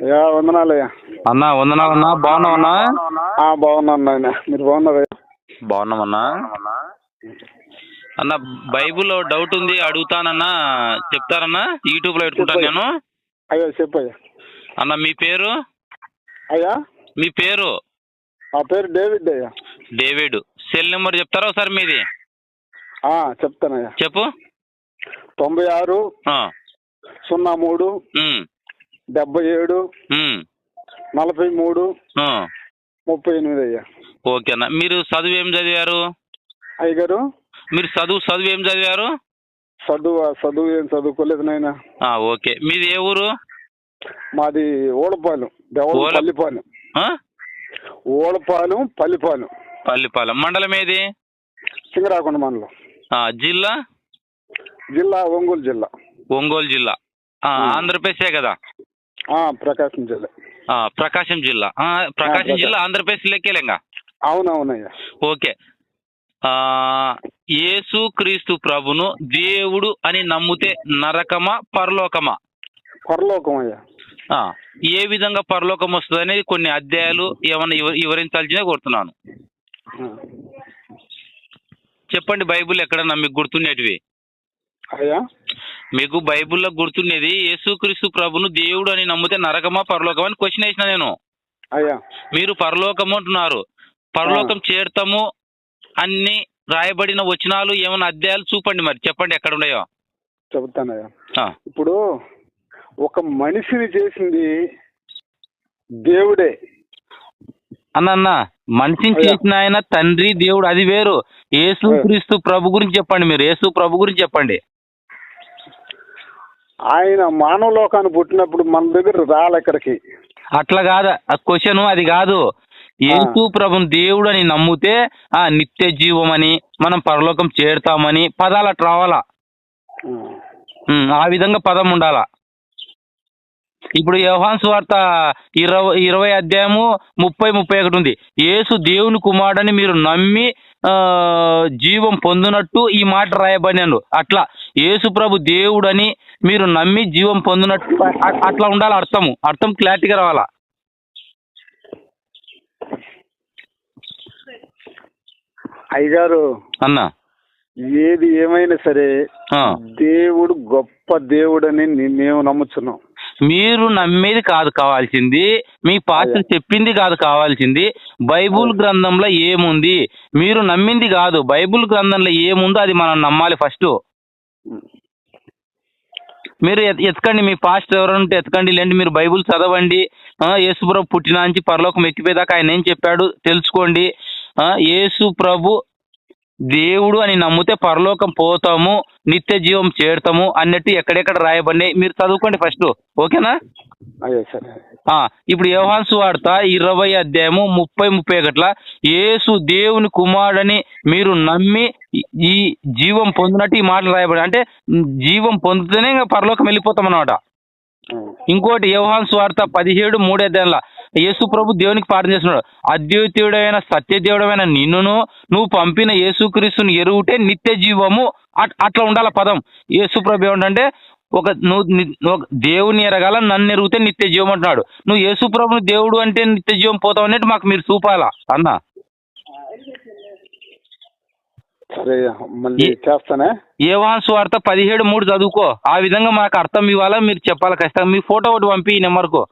అయ్యా. వందనాలయ్యా అన్నా? వందనాలన్నా బాగున్నావన్నా ఆ, బాగున్నాను మీరు బాగున్నారయ్యా బాగున్నామన్నా అన్న? బైబిల్లో డౌట్ ఉంది అడుగుతానన్నా. చెప్తారన్నా? యూట్యూబ్లో పెట్టుకుంటాను నేను. అయ్యా చెప్పయ్యా అన్న మీ పేరు? అయ్యా? మీ పేరు? ఆ పేరు డేవిడ్ అయ్యా. డేవిడ్. సెల్ నెంబర్ చెప్తారా ఒకసారి మీది? ఆ, చెప్తానయ్యా. చెప్పు. తొంభై ఆరు సున్నా మూడు డెబ్బై ఏడు నలభై మూడు. ముప్పై ఎనిమిది అయ్యా. ఓకే అన్న. మీరు చదువు ఏం చదివారు? అయ్యగారు? మీరు చదువు చదువు ఏం చదివారు? చదువు? చదువు ఏం చదువుకోలేదు నాయన. ఓకే. మీది ఏ ఊరు? మాది ఓడపాలెం. పల్లిపాలెం? ఓడపాలెం పల్లిపాలెం. పల్లిపాలెం. మండలం ఏది? సింగరాకొండ మండలం. ఆ, జిల్లా? జిల్లా ఒంగోలు జిల్లా. ఒంగోలు జిల్లా. ఆంధ్రప్రదేశే కదా? ప్రకాశం జిల్లా. ఆ, ప్రకాశం జిల్లా. ప్రకాశం. జిల్లా ఆంధ్రప్రదేశ్ లెక్కేలేంగా అవునవునయ్యా. ఓకే. యేసు క్రీస్తు ప్రభును దేవుడు అని నమ్మితే నరకమా పరలోకమా? పరలోకం అయ్యా ఏ విధంగా పరలోకం వస్తుంది అనేది కొన్ని అధ్యాయాలు ఏమన్నా వివ- వివరించాల్సిందే కోరుతున్నాను. చెప్పండి బైబిల్ ఎక్కడన్నా మీకు గుర్తుండేటివి? అయ్యా? మీకు బైబిల్లో గుర్తుండేది యేసుక్రీస్తు ప్రభును దేవుడు అని నమ్మితే నరకమా పరలోకమా అని క్వశ్చన్ వేసిన నేను. అయ్యా. మీరు పరలోకము అంటున్నారు. పరలోకం చేరుతాము అన్ని రాయబడిన వచనాలు ఏమైనా అధ్యాయాలు చూపండి మరి. చెప్పండి ఎక్కడ ఉన్నాయో. చెబుతానయ్యా ఇప్పుడు ఒక మనిషిని చేసింది దేవుడే. అన్న అన్న మనిషిని. చేసిన ఆయన తండ్రి దేవుడు అది వేరు. యేసు క్రీస్తు ప్రభు గురించి చెప్పండి మీరు. యేసు ప్రభు గురించి చెప్పండి. ఆయన మానవ లోకాన్ని పుట్టినప్పుడు మన దగ్గర రాలే ఇక్కడికి. అట్లా కాదు ఆ క్వశ్చన్ అది కాదు. యేసు ప్రభుని దేవుడు అని నమ్మితే ఆ నిత్య జీవం అని మనం పరలోకం చేరుతామని పదాలు అట్లా రావాలా? ఆ. ఉమ్, ఆ విధంగా పదం ఉండాలా? ఇప్పుడు యోహాన్ స్వార్త ఇరవై ఇరవై అధ్యాయము ముప్పై ముప్పై ఒకటి ఉంది. యేసు దేవుని కుమారుడని మీరు నమ్మి ఆ, జీవం పొందినట్టు ఈ మాట రాయబడినాను. అట్లా యేసు ప్రభు దేవుడని మీరు నమ్మి జీవం పొందినట్టు అట్లా ఉండాలి అర్థము. అర్థం క్లారిటీగా రావాలా? అయ్యగారు అన్న. ఏది ఏమైనా సరే. దేవుడు గొప్ప దేవుడని ని- మేము నమ్ముతున్నాం మీరు నమ్మేది కాదు కావాల్సింది మీ పాత్ర చెప్పింది కాదు కావాల్సింది బైబుల్ గ్రంథంలో ఏముంది? మీరు నమ్మింది కాదు బైబుల్ గ్రంథంలో ఏముందో అది మనం నమ్మాలి ఫస్ట్. మీరు ఎతకండి మీ పాస్ట్ ఎవరంటే ఉంటే ఎతకండి లేండి మీరు బైబుల్ చదవండి ఆ, యేసు ప్రభు పుట్టిన నుంచి పరలోకం ఎక్కిపోయేదాకా ఆయన ఏం చెప్పాడు తెలుసుకోండి యేసు ప్రభు దేవుడు అని నమ్మితే పరలోకం పోతాము నిత్య జీవం చేరుతాము అన్నట్టు ఎక్కడెక్కడ రాయబడినాయి మీరు చదువుకోండి ఫస్ట్ ఓకేనా? సరే. ఇప్పుడు యోహాన్ సువార్త ఇరవై అధ్యాయము ముప్పై ముప్పై ఒకట్ల యేసు దేవుని కుమారుడని మీరు నమ్మి ఈ- జీవం పొందినట్టు ఈ మాటలు రాయబడి అంటే జీవం పొందితేనే ఇంకా పరలోకం వెళ్ళిపోతాం అన్నమాట. ఆ. ఇంకోటి యోహాన్ స్వార్థ పదిహేడు మూడే అధ్యాయంలో యేసు ప్రభు దేవునికి ప్రార్థన చేస్తున్నాడు. అద్వితీయుడైన సత్యదేవుడమైన నిన్నును నువ్వు పంపిన యేసుక్రీస్తుని ఎరుగుటే నిత్య జీవము అట్- అట్లా ఉండాల పదం. యేసు ప్రభు ఏమంటే ఒక నువ్వు దేవుని ఎరగాల నన్ను ఎరిగితే నిత్య జీవం అంటున్నాడు. నువ్వు యేసు ప్రభుని దేవుడు అంటే నిత్య జీవం పోతావు అనేది మాకు మీరు చూపాలా అన్న? యోహాన్ స్వార్థ పదిహేడు మూడు చదువుకో. ఆ విధంగా మాకు అర్థం ఇవ్వాలా మీరు చెప్పాలి? ఖచ్చితంగా మీ ఫోటో ఒకటి పంపి ఈ నెంబర్కు.